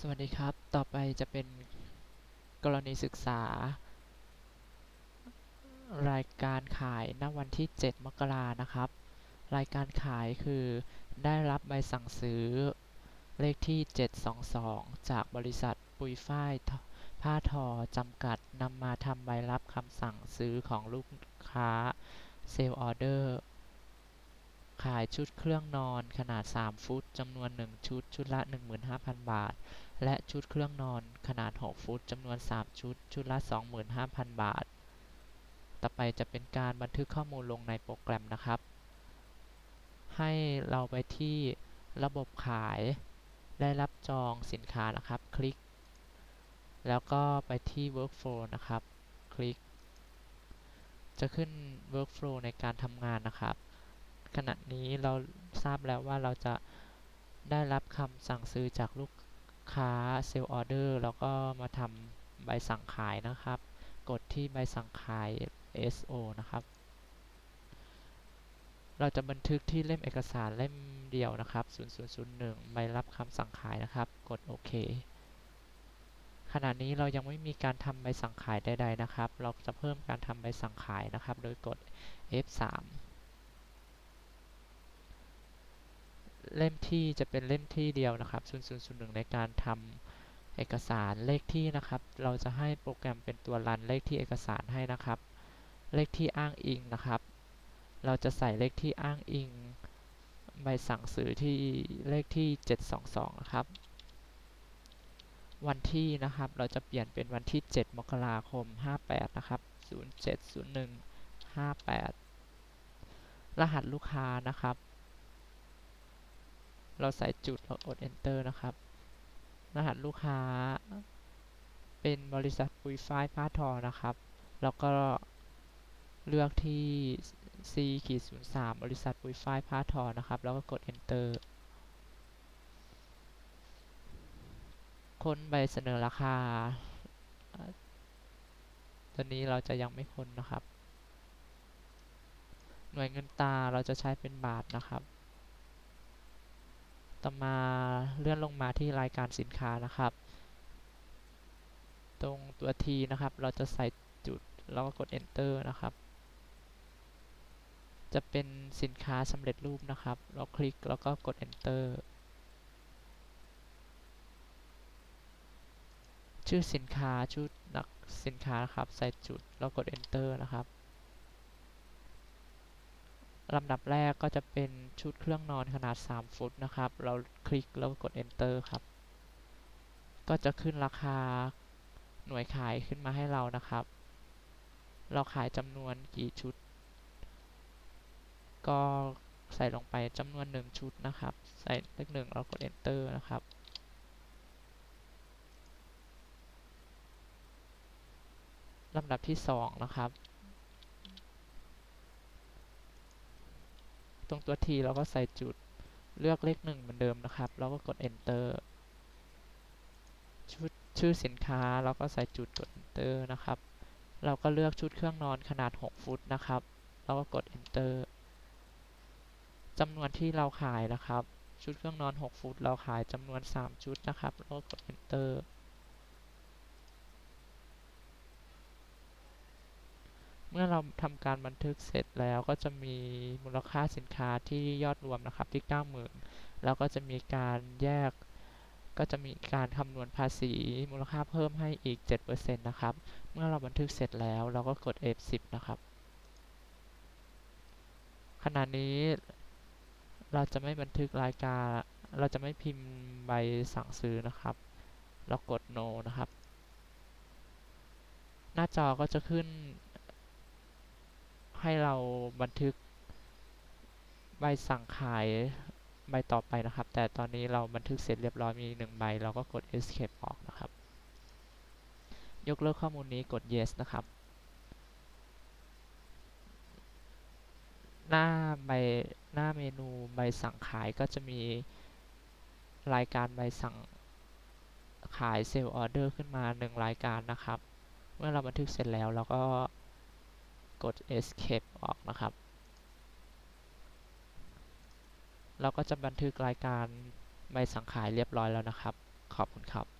สวัสดีครับ ต่อไปจะเป็นกรณีศึกษา รายการขายณวันที่ 7 มกรานะครับ รายการขายคือได้รับใบสั่งซื้อเลขที่ 722 จากบริษัทปุยฝ้ายผ้าทอจำกัดนำมาทำใบรับคำสั่งซื้อของลูกค้าเซลล์ออเดอร์ ขายชุดเครื่องนอนขนาด3ฟุตจำนวน1ชุด ชุดละ15,000บาท และชุดเครื่องนอนขนาด6ฟุตจำนวน3ชุด ชุดละ25,000บาท ต่อไปจะเป็นการบันทึกข้อมูลลงในโปรแกรมนะครับ ให้เราไปที่ระบบขายได้รับจองสินค้านะครับ คลิก แล้วก็ไปที่ workflow นะครับ คลิก จะขึ้น workflow ในการทำงานนะครับ ขณะนี้เราทราบแล้วว่าเราจะได้รับคำสั่งซื้อจากลูกค้าเซลล์ออเดอร์แล้วก็มาทำใบสั่งขายนะครับ กดที่ใบสั่งขาย SO นะครับ เราจะบันทึกที่เล่มเอกสารเล่มเดียวนะครับ 0001 ใบรับคำสั่งขายนะครับ กดโอเคขณะนี้เรายังไม่มีการทำใบสั่งขายใดๆนะครับ เราจะเพิ่มการทำใบสั่งขายนะครับ โดยกด F3 เล่มที่จะเป็นเล่มที่เดียวนะครับ0001 ในการทำเอกสารเลขที่นะครับ เราจะให้โปรแกรมเป็นตัวรันเลขที่เอกสารให้นะครับ เลขที่อ้างอิงนะครับ เราจะใส่เลขที่อ้างอิงใบสั่งซื้อที่เลขที่ 722 นะครับ วันที่นะครับ เราจะเปลี่ยนเป็นวันที่ 7 มกราคม 58 นะครับ 0701 58 รหัสลูกค้านะครับ เราใส่จุดเรากด enter นะครับ รหัสลูกค้า เป็นบริษัทปุยฝ้ายผ้าทอนะครับ แล้วก็เลือกที่ C ขีด03บริษัทปุยฝ้ายผ้าทอนะครับ แล้วก็กด enter ค้นใบเสนอราคา ตอนนี้เราจะยังไม่ค้นนะครับ หน่วยเงินตาเราจะใช้เป็นบาทนะครับ ต่อมาเลื่อนลงมาที่รายการสินค้านะครับ ตรงตัว T นะครับ เราจะใส่จุดแล้วก็กด enter นะครับ จะเป็นสินค้าสำเร็จรูปนะครับ เราคลิกแล้วก็กด enter ชื่อสินค้าชุดนักสินค้านะครับ ใส่จุดแล้วกด enter นะครับ ลำดับแรกก็จะเป็นชุดเครื่องนอนขนาด 3 ฟุตนะครับ เราคลิกแล้วกด enter ครับ ก็จะขึ้นราคาหน่วยขายขึ้นมาให้เรานะครับ เราขายจำนวนกี่ชุด ก็ใส่ลงไปจำนวน 1 ชุดนะครับ ใส่เลขหนึ่งเรากด enter นะครับ ลำดับที่ 2 นะครับ ตรงตัว T เราก็ใส่จุดเลือกเลขหนึ่งเหมือนเดิมนะครับ แล้วก็กด enter ชุดชื่อสินค้าเราก็ใส่จุดกด enter นะครับ เราก็เลือกชุดเครื่องนอนขนาด 6 ฟุตนะครับ แล้วก็กด enter จำนวนที่เราขายนะครับ ชุดเครื่องนอน 6 ฟุต เราขายจำนวน 3 ชุดนะครับ แล้วก็กด enter มื่อเราทำการบันทึกเสร็จแล้วก็จะมีมูลค่าสินค้าที่ยอดรวมนะครับที่ 90,000 แล้วก็จะมีการแยก ก็จะมีการคำนวณภาษีมูลค่าเพิ่มให้อีก 7%นะครับ เมื่อเราบันทึกเสร็จแล้วเราก็กด F10 นะครับขณะนี้เราจะไม่บันทึกรายการ เราจะไม่พิมพ์ใบสั่งซื้อนะครับ เรากด no นะครับ หน้าจอก็จะขึ้น ให้เราบันทึกใบสั่งขายใบต่อไปนะครับ แต่ตอนนี้เราบันทึกเสร็จเรียบร้อยมีหนึ่งใบ เราก็กด escape ออกนะครับ ยกเลิกข้อมูลนี้กด yes นะครับ หน้าใบหน้าเมนูใบสั่งขายก็จะมีรายการใบสั่งขายเซลล์ออเดอร์ขึ้นมาหนึ่งรายการนะครับ เมื่อเราบันทึกเสร็จแล้วเราก็ ด escape ออกนะครับ เราก็จะบันทึกรายการใบสังขายเรียบร้อยแล้วนะครับ ขอบคุณครับ